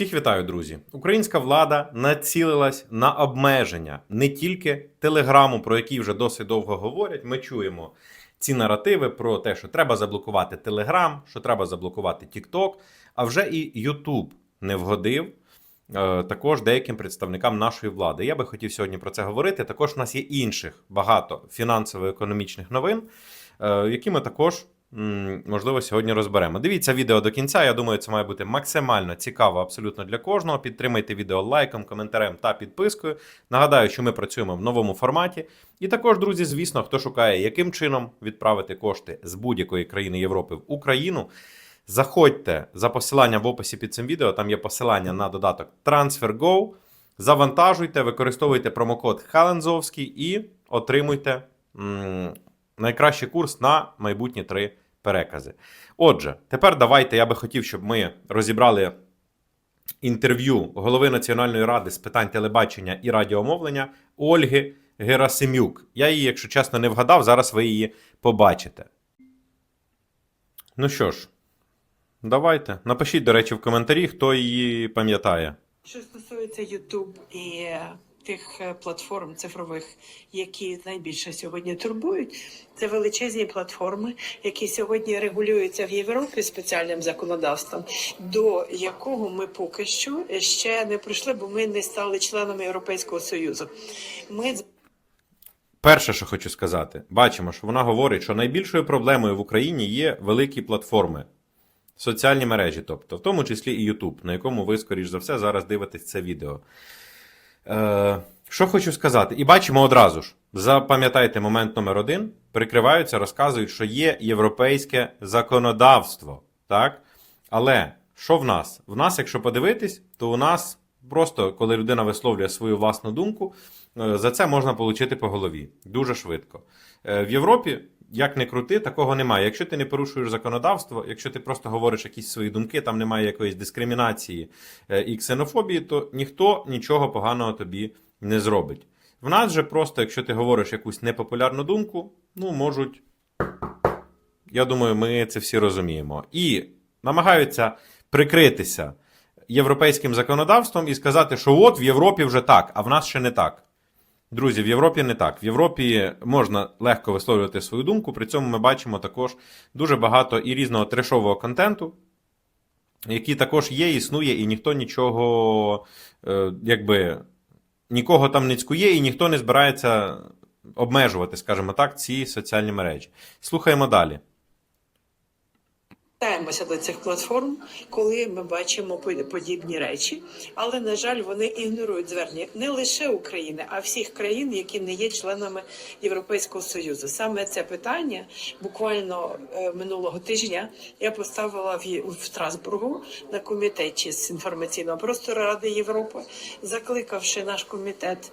Всіх вітаю, друзі. Українська влада націлилась на обмеження не тільки телеграму, про який вже досить довго говорять. Ми чуємо ці наративи про те, що треба заблокувати Телеграм, що треба заблокувати TikTok, а вже і YouTube не вгодив. е, Також деяким представникам нашої влади. Я би хотів сьогодні про це говорити. Також у нас є інших багато фінансово-економічних новин, е, які ми також можливо сьогодні розберемо. Дивіться відео до кінця. Я думаю, це має бути максимально цікаво абсолютно для кожного. Підтримайте відео лайком, коментарем та підпискою. Нагадаю, що ми працюємо в новому форматі. І також, друзі, звісно, хто шукає, яким чином відправити кошти з будь-якої країни Європи в Україну. Заходьте за посиланням в описі під цим відео. Там є посилання на додаток TransferGo. Завантажуйте, використовуйте промокод Халензовський і отримуйте найкращий курс на майбутні три перекази. Отже, тепер давайте я би хотів, щоб ми розібрали інтерв'ю голови Національної ради з питань телебачення і радіомовлення Ольги Герасимюк. Я її, якщо чесно, не вгадав. Зараз ви її побачите. Ну що ж, давайте. Напишіть, до речі, в коментарі, хто її пам'ятає. Що стосується YouTube і тих е, платформ цифрових, які найбільше сьогодні турбують, це величезні платформи, які сьогодні регулюються в Європі спеціальним законодавством, до якого ми поки що ще не прийшли, бо ми не стали членами Європейського Союзу. Ми Перше, що хочу сказати, бачимо, що вона говорить, що найбільшою проблемою в Україні є великі платформи, соціальні мережі, тобто, в тому числі і YouTube, на якому ви, скоріш за все, зараз дивитесь це відео. Е, що хочу сказати, і бачимо одразу ж: запам'ятайте момент номер один, прикриваються, розказують, що є європейське законодавство. Так? Але що в нас? В нас, якщо подивитись, то у нас просто, коли людина висловлює свою власну думку, е, за це можна отримати по голові дуже швидко. Е, В Європі, як не крути, такого немає. Якщо ти не порушуєш законодавство, якщо ти просто говориш якісь свої думки, там немає якоїсь дискримінації е, і ксенофобії, то ніхто нічого поганого тобі не зробить. В нас же просто, якщо ти говориш якусь непопулярну думку, ну можуть. Я думаю, ми це всі розуміємо. І намагаються прикритися європейським законодавством і сказати, що от в Європі вже так, а в нас ще не так. Друзі, в Європі не так. В Європі можна легко висловлювати свою думку. При цьому ми бачимо також дуже багато і різного трешового контенту, який також є, існує, і ніхто нічого, е, якби, нікого там не цькує, і ніхто не збирається обмежувати, скажімо так, ці соціальні мережі. Слухаємо далі. Повертаємося до цих платформ, коли ми бачимо по- подібні речі, але на жаль, вони ігнорують звернення не лише України, а всіх країн, які не є членами Європейського союзу. Саме це питання буквально е, минулого тижня я поставила в, Страсбургу на комітеті з інформаційного простору Ради Європи, закликавши наш комітет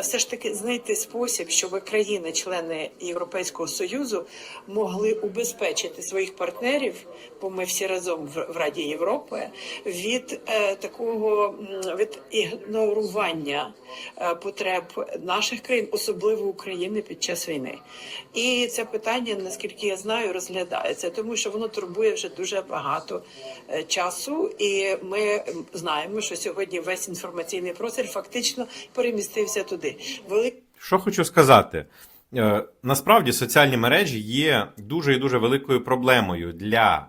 все ж таки знайти спосіб, щоб країни-члени Європейського союзу могли убезпечити своїх партнерів, бо ми всі разом в Раді Європи, від е, такого від ігнорування е, потреб наших країн, особливо України під час війни. І це питання, наскільки я знаю, розглядається, тому що воно турбує вже дуже багато е, часу, і ми знаємо, що сьогодні весь інформаційний простір фактично перемістився туди. Велик... Що хочу сказати? Е, Насправді соціальні мережі є дуже і дуже великою проблемою для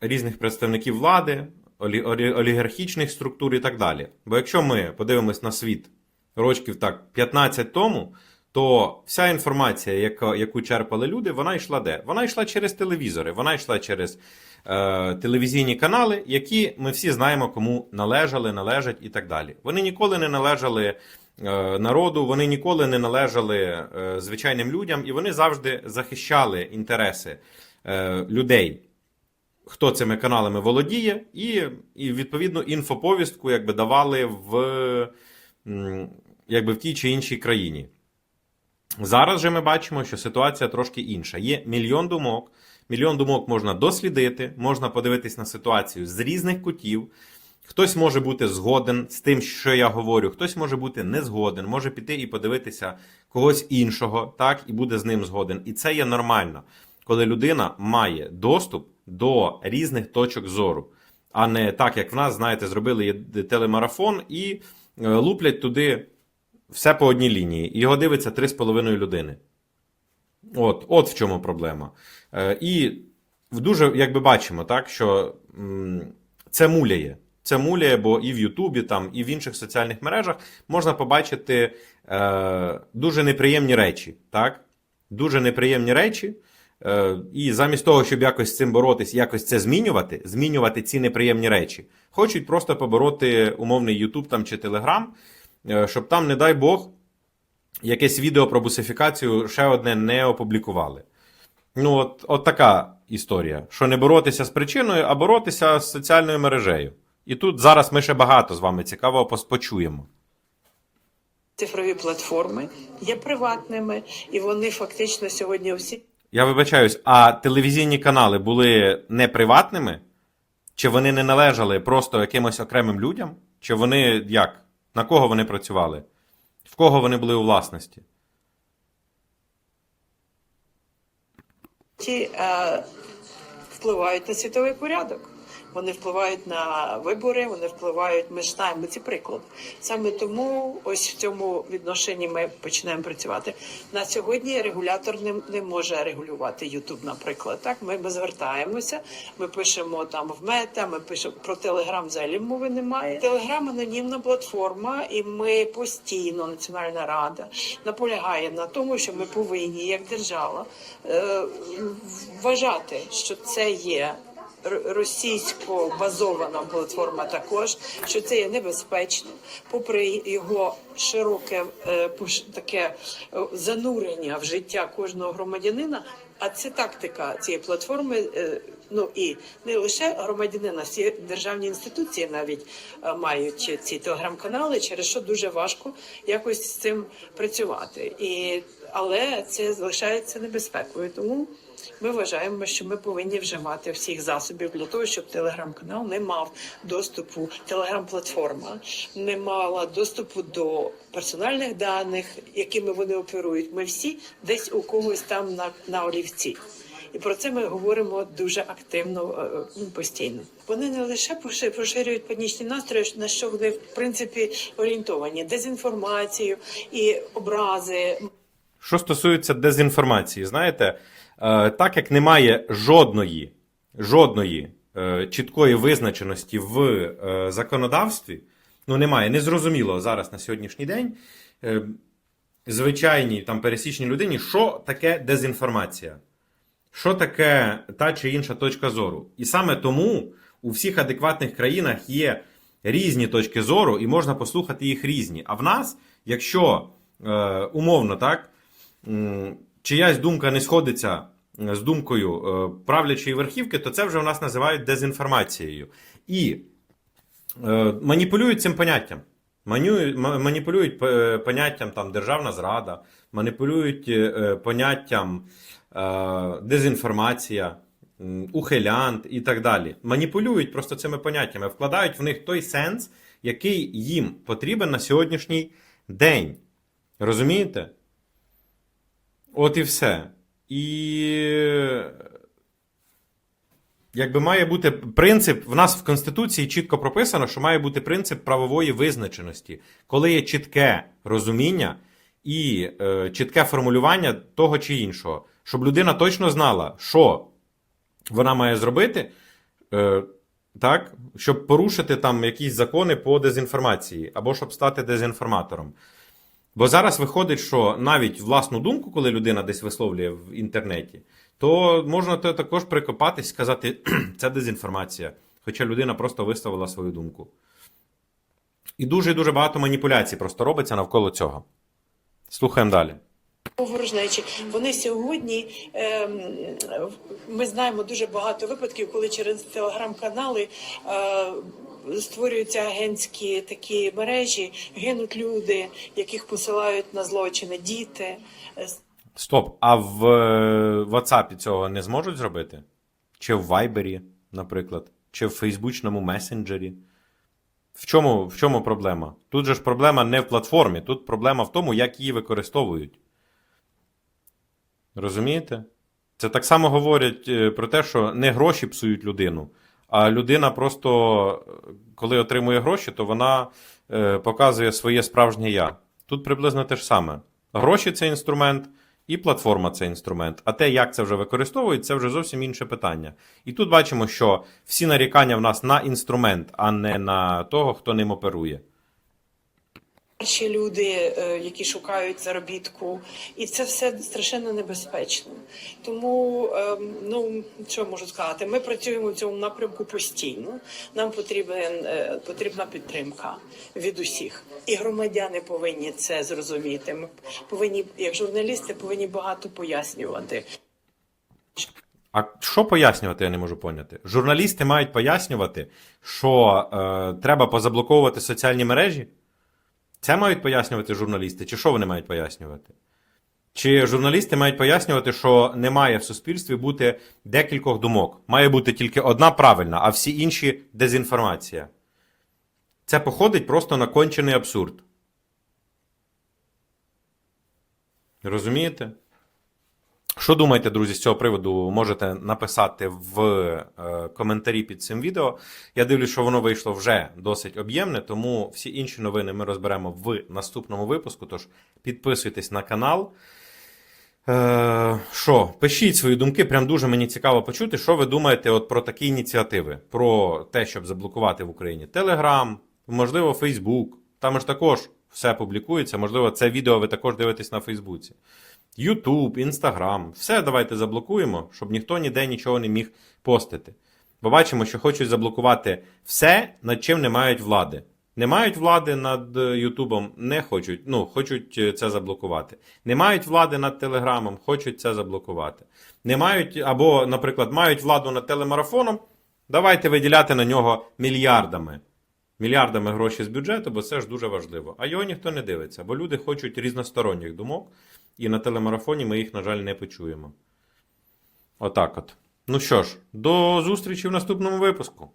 різних представників влади, олі- олі- олігархічних структур і так далі. Бо якщо ми подивимось на світ рочків так 15 тому, то вся інформація, яку черпали люди, вона йшла де? Вона йшла через телевізори, вона йшла через е, телевізійні канали, які ми всі знаємо, кому належали, належать і так далі. Вони ніколи не належали е, народу, вони ніколи не належали е, звичайним людям, і вони завжди захищали інтереси людей. Хто цими каналами володіє, і, і відповідно інфоповістку якби давали в, якби в тій чи іншій країні. Зараз же ми бачимо, що ситуація трошки інша. Є мільйон думок. Мільйон думок можна дослідити, можна подивитись на ситуацію з різних кутів. Хтось може бути згоден з тим, що я говорю, хтось може бути не згоден, може піти і подивитися когось іншого, так, і буде з ним згоден. І це є нормально, коли людина має доступ до різних точок зору. а не так, як в нас, знаєте, зробили телемарафон і е, луплять туди все по одній лінії. Його дивиться 3,5 людини. От, от в чому проблема. Е, і дуже, як би бачимо, так, що м, це муляє. Це муляє, бо і в Ютубі, там, і в інших соціальних мережах можна побачити е, дуже неприємні речі. Так? Дуже неприємні речі. Е, і замість того, щоб якось з цим боротись, якось це змінювати, змінювати ці неприємні речі, хочуть просто побороти умовний Ютуб чи Телеграм, щоб там, не дай Бог, якесь відео про бусифікацію ще одне не опублікували. Ну, от, от така історія. Що не боротися з причиною, а боротися з соціальною мережею. І тут зараз ми ще багато з вами цікавого почуємо. Цифрові платформи є приватними, і вони фактично сьогодні всі Я вибачаюсь, а телевізійні канали були не приватними? Чи вони не належали просто якимось окремим людям? Чи вони як? На кого вони працювали? В кого вони були у власності? ті е, впливають на світовий порядок. Вони впливають на вибори, вони впливають. Ми ж знаємо ці приклади. Саме тому ось в цьому відношенні ми починаємо працювати. На сьогодні регулятор не, не може регулювати Ютуб, наприклад. Так, ми, ми звертаємося, ми пишемо там в мета, ми пишемо про Телеграм. Взагалі мови немає. Телеграм анонімна платформа, і ми постійно Національна рада наполягає на тому, що ми повинні, як держава, е, вважати, що це є російсько базована платформа також, що це є небезпечно, попри його широке е, таке е, занурення в життя кожного громадянина. А це тактика цієї платформи. е, Ну і не лише громадянина, всі державні інституції навіть мають ці телеграм-канали, через що дуже важко якось з цим працювати. І але це залишається небезпекою. Тому ми вважаємо, що ми повинні вживати всіх засобів для того, щоб телеграм-канал не мав доступу, телеграм-платформа не мала доступу до персональних даних, якими вони оперують. Ми всі десь у когось там на, на олівці. І про це ми говоримо дуже активно е, ну, постійно. Вони не лише поши- поширюють панічні настрої, на що вони в принципі орієнтовані дезінформацію і образи. Що стосується дезінформації, знаєте, е, так як немає жодної, жодної е, чіткої визначеності в е, законодавстві, ну немає, незрозуміло зараз на сьогоднішній день звичайній там пересічній людині, що таке дезінформація, що таке та чи інша точка зору. І саме тому у всіх адекватних країнах є різні точки зору, і можна послухати їх різні. А в нас, якщо умовно так, чиясь думка не сходиться е, з думкою е, правлячої верхівки, то це вже у нас називають дезінформацією. І е, маніпулюють цим поняттям. Маніпулюють поняттям там, державна зрада, маніпулюють поняттям дезінформація, ухилянт і так далі. Маніпулюють просто цими поняттями, вкладають в них той сенс, який їм потрібен на сьогоднішній день. Розумієте? От і все. І якби має бути принцип, в нас в Конституції чітко прописано, що має бути принцип правової визначеності, коли є чітке розуміння і е, чітке формулювання того чи іншого, щоб людина точно знала, що вона має зробити, е, так, щоб порушити там якісь закони по дезінформації, або щоб стати дезінформатором. Бо зараз виходить, що навіть власну думку, коли людина десь висловлює в інтернеті, то можна також прикопатись, сказати, це дезінформація. Хоча людина просто висловила свою думку. І дуже і дуже багато маніпуляцій просто робиться навколо цього. Слухаємо далі. ворожнечі. Вони сьогодні ем, ми знаємо дуже багато випадків, коли через телеграм-канали е, створюються агентські такі мережі, гинуть люди, яких посилають на злочини, діти. Стоп. А в е, WhatsApp цього не зможуть зробити? Чи в Viber, наприклад, чи в Фейсбучному месенджері? В чому, в чому проблема? Тут же ж проблема не в платформі, тут проблема в тому, як її використовують. Розумієте? Це так само говорять е, про те, що не гроші псують людину, А людина просто, е, коли отримує гроші, то вона е, показує своє справжнє я. Тут приблизно те ж саме. Гроші це інструмент, і платформа це інструмент. А те, як це вже використовують, це вже зовсім інше питання. І тут бачимо, що всі нарікання в нас на інструмент, а не на того, хто ним оперує. Перші люди, е, які шукають заробітку, і це все страшенно небезпечно. Тому, ем, ну що можу сказати, ми працюємо в цьому напрямку постійно. Нам потрібен е, потрібна підтримка від усіх, і громадяни повинні це зрозуміти. Ми повинні, як журналісти, повинні багато пояснювати. А що пояснювати, я не можу поняти. Журналісти мають пояснювати, що е, треба позаблоковувати соціальні мережі. Це мають пояснювати журналісти, чи що вони мають пояснювати? Чи журналісти мають пояснювати, що не має в суспільстві бути декількох думок? Має бути тільки одна правильна, а всі інші дезінформація. Це походить просто на кончений абсурд. Розумієте? Що думаєте, друзі, з цього приводу можете написати в е, коментарі під цим відео. Я дивлюсь, що воно вийшло вже досить об'ємне, тому всі інші новини ми розберемо в наступному випуску. Тож підписуйтесь на канал. Е, що, пишіть свої думки, прям дуже мені цікаво почути, що ви думаєте от про такі ініціативи, про те, щоб заблокувати в Україні Телеграм, можливо, Фейсбук. Там ж також все публікується. Можливо, це відео ви також дивитесь на Фейсбуці. Ютуб, Інстаграм, все давайте заблокуємо, щоб ніхто ніде нічого не міг постити. Бо бачимо, що хочуть заблокувати все, над чим не мають влади. Не мають влади над е, Ютубом, не хочуть, ну, хочуть е, це заблокувати. Не мають влади над Телеграмом, хочуть це заблокувати. Не мають, або, наприклад, мають владу над телемарафоном, давайте виділяти на нього мільярдами. Мільярдами гроші з бюджету, бо це ж дуже важливо. А його ніхто не дивиться, бо люди хочуть різносторонніх думок, і на телемарафоні ми їх, на жаль, не почуємо. Отак от. Ну що ж, до зустрічі в наступному випуску.